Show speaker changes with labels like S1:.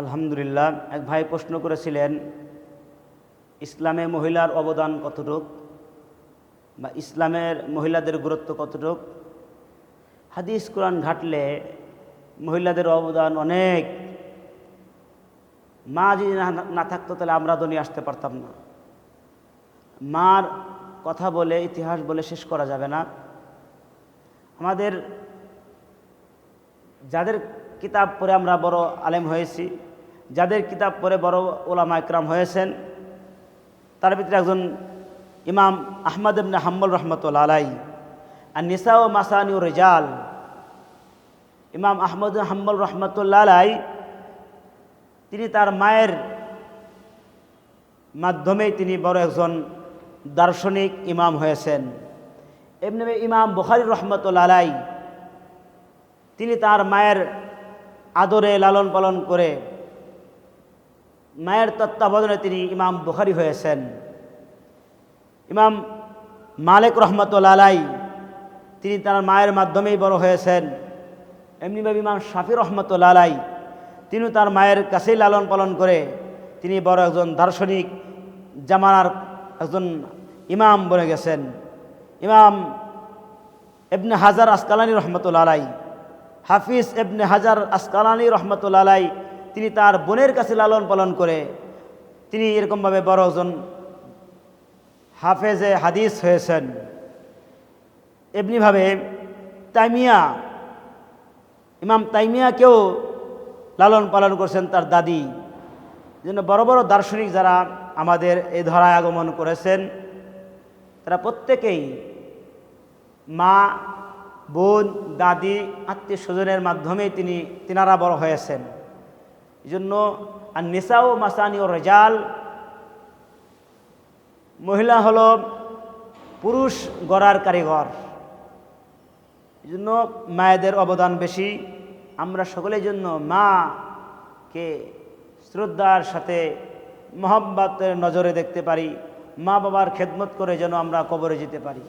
S1: আলহামদুলিল্লাহ, এক ভাই প্রশ্ন করেছিলেন, ইসলামে মহিলার অবদান কতটুক বা ইসলামের মহিলাদের গুরুত্ব কতটুক? হাদিস কোরআন ঘাটলে মহিলাদের অবদান অনেক। মা যদি না- থাকতো তাহলে আমরা তো আসতে পারতাম না। মার কথা বলে, ইতিহাস বলে শেষ করা যাবে না। আমাদের যাদের কিতাব পড়ে আমরা বড় আলেম হয়েছি যাদের কিতাব পড়ে বড় ওলামা একরাম হয়েছেন, তার ভিতরে একজন ইমাম আহমদ ইবনে হাম্বল রহমতুল্লা আলাই আর নিসা ও মাসানি ও রেজাল। ইমাম আহমদ হাম্বল রহমতুল্লা আলাই তিনি তার মায়ের মাধ্যমে তিনি বড় একজন দার্শনিক ইমাম হয়েছেন। এমনি ইমাম বুখারি রহমতুল্লা আলাই তিনি তার মায়ের আদরে লালন পালন করে মায়ের তত্ত্বাবধানে তিনি ইমাম বুখারি হয়েছেন। ইমাম মালিক রহমতুল্লা আলাই, তিনি তার মায়ের মাধ্যমেই বড় হয়েছেন। এমনিভাবে ইমাম শাফি রহমতুল্লা আলাই তিনি তার মায়ের কাছেই লালন পালন করে তিনি বড় একজন দার্শনিক জামানার একজন ইমাম বনে গেছেন। ইমাম এবনে হাজার আসকালানি রহমতুল্লা আলাই, হাফিজ এবনে হাজার আসকালানি রহমতুল্লা আলাই তিনি তার বোনের কাছে লালন পালন করে তিনি এরকমভাবে বড় একজন হাফেজে হাদিস হয়েছেন। এমনিভাবে তাইমিয়া, ইমাম তাইমিয়াকেও লালন পালন করছেন তার দাদি। যেন বড় বড় দার্শনিক যারা আমাদের এই ধরায় আগমন করেছেন, তারা প্রত্যেকেই মা, বোন, দাদি আত্মীয় স্বজনের মাধ্যমে তিনি, তিনারা বড় হয়েছেন। জন্য আর নেশাও মাসানি ও রেজাল, মহিলা হলো পুরুষ গড়ার কারিগর। এই জন্য মায়েদের অবদান বেশি। আমরা সকলের জন্য মাকে শ্রদ্ধার সাথে মহব্বতের নজরে দেখতে পারি। মা বাবার খেদমত করে যেন আমরা কবরে যেতে পারি।